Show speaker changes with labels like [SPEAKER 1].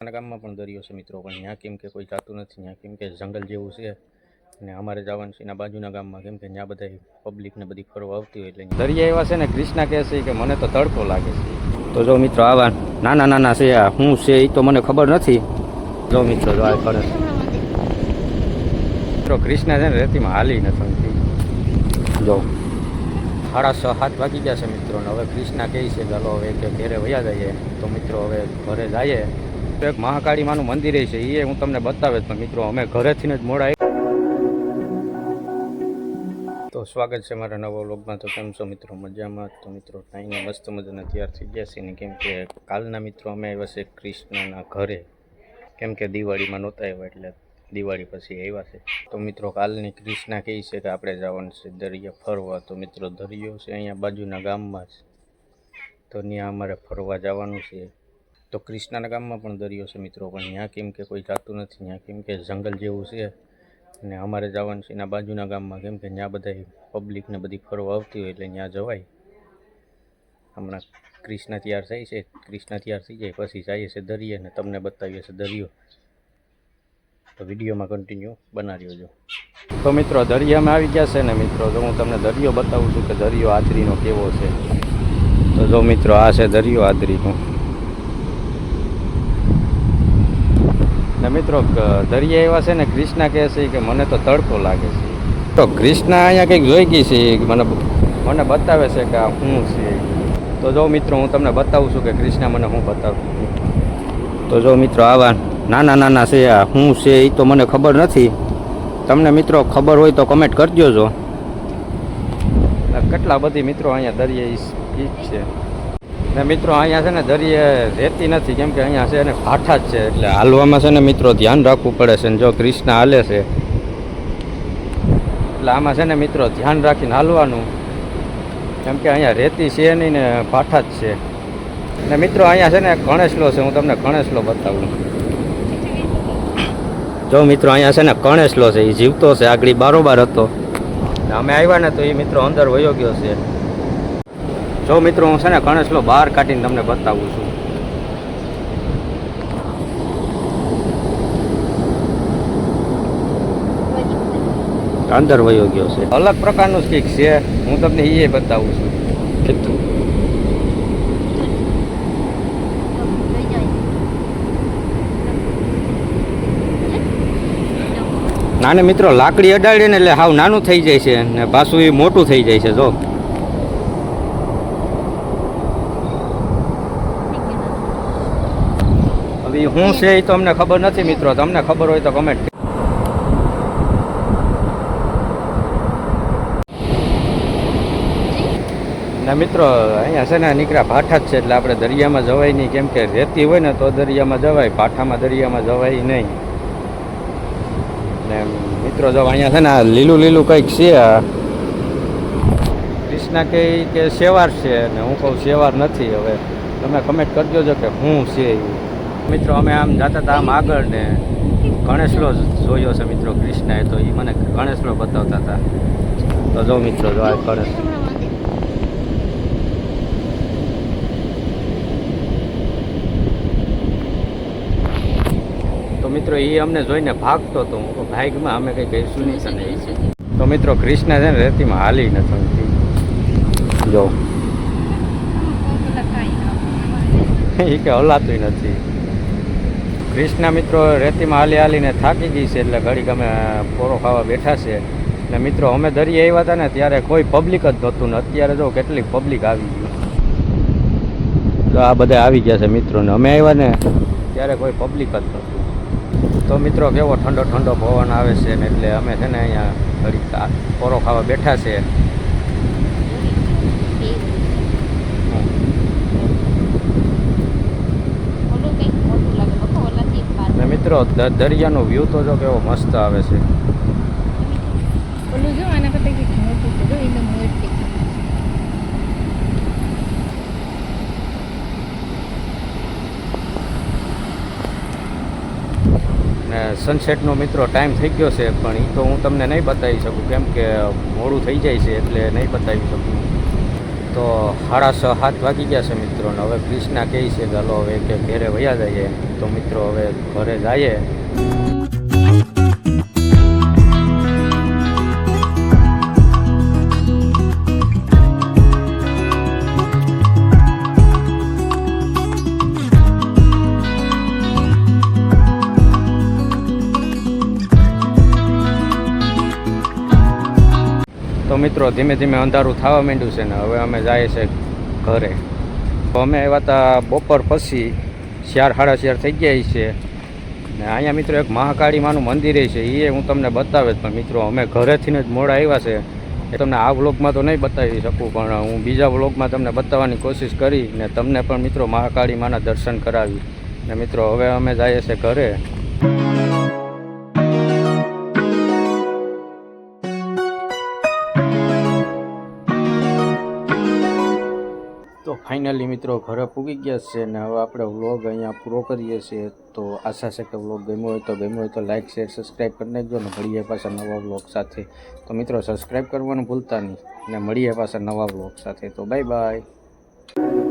[SPEAKER 1] નાના ગામમાં પણ દરિયો છે મિત્રો, પણ ત્યાં કેમ કે કોઈ જાતું નથી ત્યાં કેમ કે જંગલ જેવું છે. અને અમારે જવાનું છે એના બાજુના ગામમાં, કેમ કે ત્યાં બધા પબ્લિક ને બધી ફરવા આવતી હોય એટલે દરિયા એવા છે ને ક્રિષ્ના કહે છે કે મને તો તડકો લાગે છે. તો જો મિત્રો આવા નાના નાના છે, આ શું છે એ તો મને ખબર નથી. જો મિત્રો, જો આ કરે. છે. મિત્રો ક્રિષ્ના છે ને રેતીમાં હાલી નથી શકતી. જો, સાડા છ, સાત વાગી ગયા છે મિત્રો, ને હવે ક્રિષ્ના કહે છે કે હાલો હવે કે ઘેરે વયા જઈએ. તો મિત્રો હવે ઘરે જઈએ. તો એક મહાકાળી માનું મંદિર છે એ હું તમને બતાવે પણ મિત્રો, અમે ઘરેથી જ મોડા તો સ્વાગત છે મારા નવા વ્લોગમાં. તો કેમ છો મિત્રો? મજામાં? તો મિત્રો ટાઈમે મસ્ત મજાના. તૈયાર થઈ ગયા છે ને, કેમ કે કાલના મિત્રો અમે આવ્યા છે કૃષ્ણના ઘરે. કેમ કે દિવાળીમાં નહોતા આવ્યા, એટલે દિવાળી પછી આવ્યા છે. તો મિત્રો, કાલની ક્રિષ્ના કહે છે કે આપણે જવાનું છે દરિયા ફરવા. તો મિત્રો, દરિયો છે અહીંયા બાજુના ગામમાં જ. તો ત્યાં અમારે ફરવા જવાનું છે. તો ક્રિષ્નાના ગામમાં પણ દરિયો છે મિત્રો, પણ ત્યાં કેમ કે કોઈ જાતું નથી ત્યાં કેમ કે જંગલ જેવું છે. અને અમારે જવાનું છે એના બાજુના ગામમાં, કેમ કે ત્યાં બધા પબ્લિકને બધી ફરવા આવતી હોય એટલે ત્યાં જવાય. હમણાં ક્રિષ્ના તૈયાર થાય છે ક્રિષ્ના તૈયાર થઈ જાય, પછી જઈએ છે દરિયે ને તમને બતાવીએ છે દરિયો. તો વિડીયોમાં કન્ટિન્યુ બનાવી જો. તો મિત્રો, દરિયામાં આવી ગયા છે ને મિત્રો જો હું તમને દરિયો બતાવું છું કે દરિયો આદરીનો કેવો છે. તો જો મિત્રો, આ છે દરિયો આદરીનો. મિત્રો દરિયા એવા છે ને ક્રિષ્ના કહે છે કે મને તો તડકો લાગે છે. તો ક્રિષ્ના અહીંયા કંઈક જોઈ ગઈ છે મને મને બતાવે છે કે આ શું છે. તો જો મિત્રો, હું તમને બતાવું છું કે ક્રિષ્ના મને હું બતાવું તો જો મિત્રો, આવા નાના નાના છે, આ શું છે એ તો મને ખબર નથી. તમને મિત્રો ખબર હોય તો કમેન્ટ કરજો જો. કેટલા બધી મિત્રો અહીંયા દરિયા ઈચ છે. ને મિત્રો અહીંયા છે ને દરિયે રહેતી નથી, કેમ કે અહીંયા છે ને ભાઠા જ છે, એટલે હાલવામાં છે ને મિત્રો ધ્યાન રાખવું પડે છે ને જો ક્રિષ્ના હાલે છે. એટલે આમાં છે ને મિત્રો ધ્યાન રાખીને હાલવાનું, કેમ કે અહીંયા રેતી છે નહીં ને ભાઠા જ છે. ને મિત્રો અહીંયા છે ને ગણેશલો છે, હું તમને ગણેશલો બતાવું. જો મિત્રો અહીંયા છે ને કણેશલો છે એ જીવતો છે, આગળ બારોબાર હતો. અમે આવ્યા ને તો એ મિત્રો અંદર વયો ગયો છે. જો મિત્રો, હું છે ને ગણેશલો બહાર કાઢીને તમને બતાવું છું. અંદર વયો ગયો છે. અલગ પ્રકારનું સ્કીક છે. હું તમને એ બતાવું છું. કીધું. નાને મિત્રો, લાકડી અડાડીને એટલે હાવ નાનું થઈ જાય છે ને પાછું એ મોટું થઈ જાય છે, જો. હવે હું છે એ તો અમને ખબર નથી મિત્રો, તમને ખબર હોય તો કમેન્ટ ના મિત્રો, અહીંયા છે ને નીકળ્યા ભાઠા જ છે, એટલે આપણે દરિયામાં જવાય નહીં. કેમ કે રેતી હોય ને તો દરિયામાં જવાય, ભાઠામાં દરિયામાં જવાય નહીં. ને મિત્રો, જો અહીંયા છે ને લીલું લીલું કંઈક છે કૃષ્ણા કે ઈ કે શેવાર છે, ને હું કહું શેવાર નથી હવે. તમે કમેન્ટ કરજો જો કે હું છે ઈ. મિત્રો અમે આમ જતા હતા આમ આગળ ને ગણેશલો જોયો છે મિત્રો કૃષ્ણાએ તો એ મને ગણેશલો બતાવતા હતા તો જો મિત્રો જો આ ગણેશ. તો મિત્રો એ અમને જોઈને ભાગતો હતો હું ભાગમાં અમે કંઈ કહીશું નહીં. છે. તો મિત્રો કૃષ્ણ છે ને રેતીમાં હાલી નથી જો. એ કે હલાતું નથી. કૃષ્ણા મિત્રો રેતીમાં હાલી હાલીને થાકી ગઈ છે એટલે ઘડીક અમે પોરો ખાવા બેઠા છે. ને મિત્રો, અમે દરિયે આવ્યા હતા ને ત્યારે કોઈ પબ્લિક જ નહોતું ને અત્યારે જો કેટલી પબ્લિક આવી ગઈ. તો આ બધા આવી ગયા છે મિત્રોને અમે આવ્યા ને ત્યારે કોઈ પબ્લિક જ નહોતું. તો મિત્રો, કેવો ઠંડો ઠંડો પવન આવે છે ને એટલે અમે છે ને અહીંયા ઘડીક આ પોરો ખાવા બેઠા છે. મિત્રો દરિયાનો વ્યૂ તો જો કેવો મસ્ત આવે છે.
[SPEAKER 2] ઓલું જો આના કરતા કંઈક મોટું છે જો એકદમ મોટી
[SPEAKER 1] ને સનસેટનો મિત્રો ટાઈમ થઈ ગયો છે પણ એ તો હું તમને નહીં બતાવી શકું કેમ કે મોડું થઈ જાય છે એટલે નહીં બતાવી શકું. તો સાડા છ સાત વાગી ગયા છે મિત્રોને હવે ક્રિષ્ના કહે છે કે હલો હવે કે ઘરે વયા જઈએ. તો મિત્રો હવે ઘરે જઈએ. મિત્રો, ધીમે ધીમે અંધારું થવા માંડ્યું છે ને હવે અમે જઈએ છે ઘરે. તો અમે આવ્યા હતા બપોર પછી ચાર સાડા ચાર થઈ ગયા છે. ને અહીંયા મિત્રો એક મહાકાળી માનું મંદિર છે એ હું તમને બતાવે પણ મિત્રો, અમે ઘરેથી જ મોડા આવ્યા છે. એ તમને આ વ્લોગમાં તો નહીં બતાવી શકું, પણ હું બીજા વ્લોગમાં તમને બતાવવાની કોશિશ કરી ને તમને પણ મિત્રો મહાકાળી માના દર્શન કરાવી. ને મિત્રો, હવે અમે જઈએ છીએ ઘરે. તો ફાઇનલી મિત્રો ઘરે પૂગી ગયા છે ને હવે આપણે વ્લોગ અહીંયા પૂરો કરીએ છીએ. તો આશા છે કે વ્લોગ ગમ્યો હોય તો ગમ્યો હોય તો લાઇક શેર સબસ્ક્રાઈબ કરી નાખજો ને મળીએ પાછા નવા વ્લોગ સાથે. તો મિત્રો સબસ્ક્રાઈબ કરવાનું ભૂલતા નહીં ને મળીએ પાછા નવા વ્લોગ સાથે. તો બાય બાય